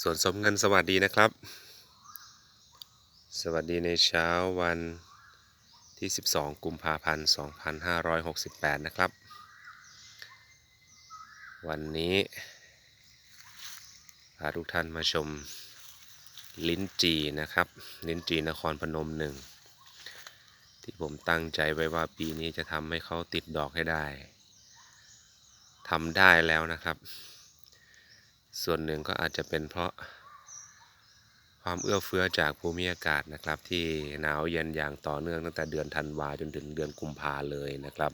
ส่วนสมเงินสวัสดีนะครับ สวัสดีในเช้าวันที่ 12 กุมภาพันธ์ 2568 นะครับ วันนี้พาทุกท่านมาชมลิ้นจีนะครับ ลิ้นจีนครพนมหนึ่งที่ผมตั้งใจไว้ว่าปีนี้จะทำให้เขาติดดอกให้ได้ทำได้แล้วนะครับ ส่วนหนึ่งก็อาจจะเป็นเพราะ ความเอื้อเฟื้อจากภูมิอากาศนะครับ ที่หนาวเย็นอย่างต่อเนื่องตั้งแต่เดือนธันวาจนถึงเดือนกุมภาเลยนะครับ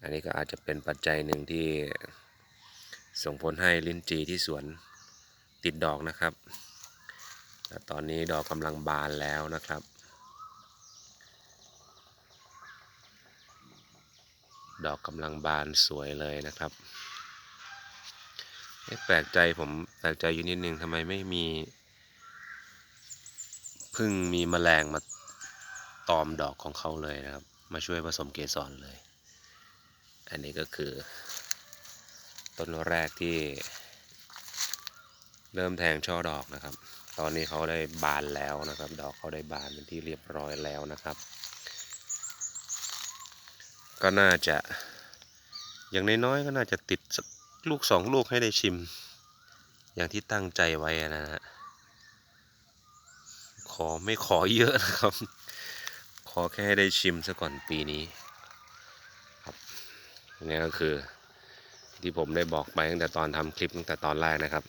อันนี้ก็อาจจะเป็นปัจจัยหนึ่งที่ส่งผลให้ลิ้นจีที่สวนติดดอกนะครับและตอนนี้ดอกกำลังบานแล้วนะครับ ดอกกำลังบานสวยเลยนะครับ แปลกใจผมแปลกใจอยู่นิดนึงทำไมไม่มีพึ่งมีแมลงมาตอมดอกของเขาเลยนะครับ มาช่วยผสมเกสรเลย อันนี้ก็คือ ต้นแรกที่ เริ่มแทงช่อดอกนะครับ ตอนนี้เขาได้บานแล้วนะครับ ดอกเขาได้บานเป็นที่เรียบร้อยแล้วนะครับ ก็น่าจะอย่างน้อยๆก็น่าจะติดสัก ลูกสองลูกให้ได้ชิม อย่างที่ตั้งใจไว้นะฮะขอไม่ขอเยอะนะครับ ขอแค่ให้ได้ชิมซะก่อนปีนี้ครับนี่ก็คือที่ผมได้บอกไปตั้งแต่ตอนทำคลิปตั้งแต่ตอนแรกนะครับ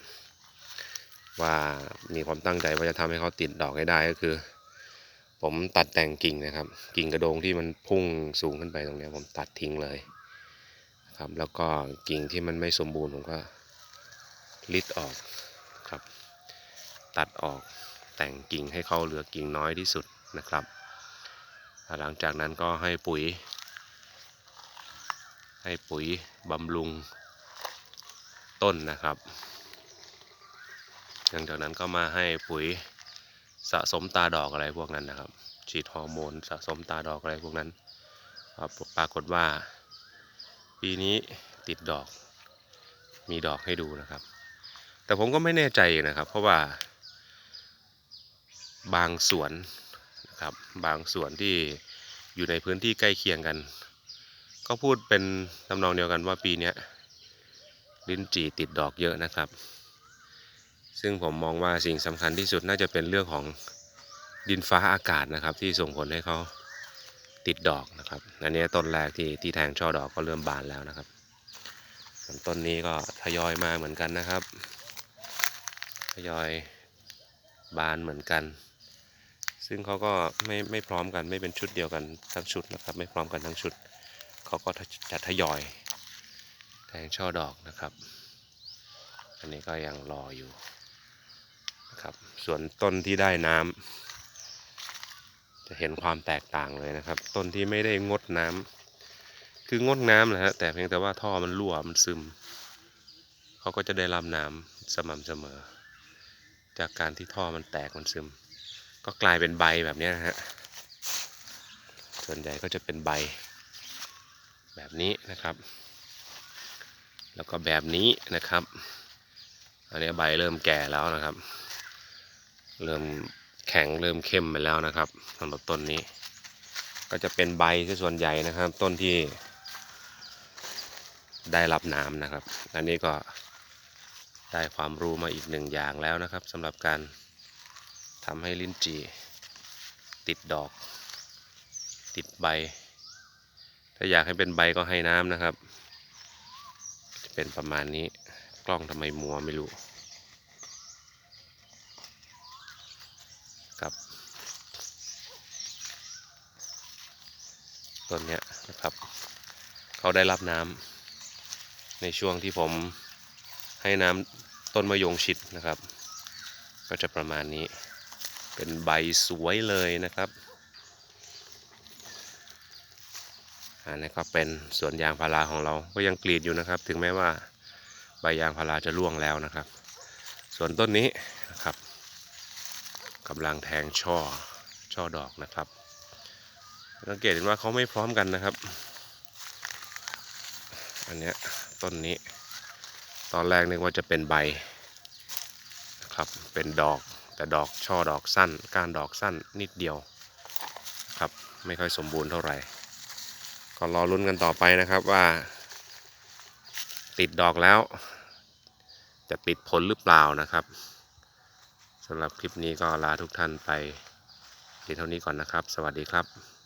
ว่ามีความตั้งใจว่าจะทำให้เขาติดดอกให้ได้ก็คือ ผมตัดแต่งกิ่งนะครับ กิ่งกระโดงที่มันพุ่งสูงขึ้นไปตรงนี้ผมตัดทิ้งเลย ครับ แล้วก็กิ่งที่มันไม่สมบูรณ์ผมก็ลิดออกครับ ตัดออกแต่งกิ่งให้เขาเหลือกิ่งน้อยที่สุดนะครับ หลังจากนั้นก็ให้ปุ๋ย ให้ปุ๋ยบำรุงต้นนะครับ หลังจากนั้นก็มาให้ปุ๋ยสะสมตาดอกอะไรพวกนั้นนะครับ ฉีดฮอร์โมนสะสมตาดอกอะไรพวกนั้นปรากฏว่า ปีนี้ติดดอก มีดอกให้ดูนะครับ แต่ผมก็ไม่แน่ใจนะครับ เพราะว่า บางสวนนะครับ บางสวนที่อยู่ในพื้นที่ใกล้เคียงกัน ก็พูดเป็นทำนองเดียวกันว่าปีนี้ลิ้นจี่ติดดอกเยอะนะครับ ซึ่งผมมองว่าสิ่งสำคัญที่สุดน่าจะเป็นเรื่องของดินฟ้าอากาศนะครับ ที่ส่งผลให้เขา ติดดอกนะครับ อันนี้ต้นแรกที่ที่แทงช่อดอกก็เริ่มบานแล้วนะครับส่วนต้นนี้ก็ทยอยมาเหมือนกันนะครับ ทยอยบานเหมือนกัน ซึ่งเขาก็ไม่ไม่พร้อมกันไม่เป็นชุดเดียวกันทั้งชุดนะครับ ไม่พร้อมกันทั้งชุด เขาก็จะทยอย แทงช่อดอกนะครับ อันนี้ก็ยังรออยู่นะครับ ส่วนต้นที่ได้น้ำ จะเห็นความแตกต่างเลยนะครับ ต้นที่ไม่ได้งดน้ำคืองดน้ำแหละฮะแต่เพียงแต่ว่าท่อมันรั่วมันซึม เขาก็จะได้รับน้ำสม่ำเสมอ จากการที่ท่อมันแตกมันซึม ก็กลายเป็นใบแบบนี้นะฮะส่วนใหญ่ก็จะเป็นใบ แบบนี้นะครับ แล้วก็แบบนี้นะครับ อันนี้ใบเริ่มแก่แล้วนะครับ เริ่ม แข็งเริ่มเข้มไปแล้วนะครับสำหรับต้นนี้ ก็จะเป็นใบที่ส่วนใหญ่นะครับ ต้นที่ได้รับน้ำนะครับ อันนี้ก็ได้ความรู้มาอีกหนึ่งอย่างแล้วนะครับสำหรับการทำให้ลิ้นจี่ติดดอก ติดใบ ถ้าอยากให้เป็นใบก็ให้น้ำนะครับ จะเป็นประมาณนี้กล้องทำไมมัวไม่รู้ครับ ต้นเนี้ยนะครับเขาได้รับน้ำในช่วงที่ผมให้น้ำต้นมะยงชิดนะครับ ก็จะประมาณนี้เป็นใบสวยเลยนะครับอันนี้ก็เป็นสวนยางพาราของเราก็ยังกรีดอยู่นะครับ ถึงแม้ว่าใบยางพาราจะร่วงแล้วนะครับ ส่วนต้นนี้นะครับกำลังแทงช่อช่อดอกนะครับ สังเกตเห็นว่าเขาไม่พร้อมกันนะครับ อันเนี้ยต้นนี้ ตอนแรกนึกว่าจะเป็นใบครับเป็นดอกแต่ดอกช่อดอกสั้น กานดอกสั้นนิดเดียวครับไม่ค่อยสมบูรณ์เท่าไหร่ ก็รอลุ้นกันต่อไปนะครับว่า ติดดอกแล้ว จะติดผลหรือเปล่านะครับสำหรับคลิปนี้ก็ลาทุกท่านไปเพียงเท่านี้ก่อนนะครับ สวัสดีครับ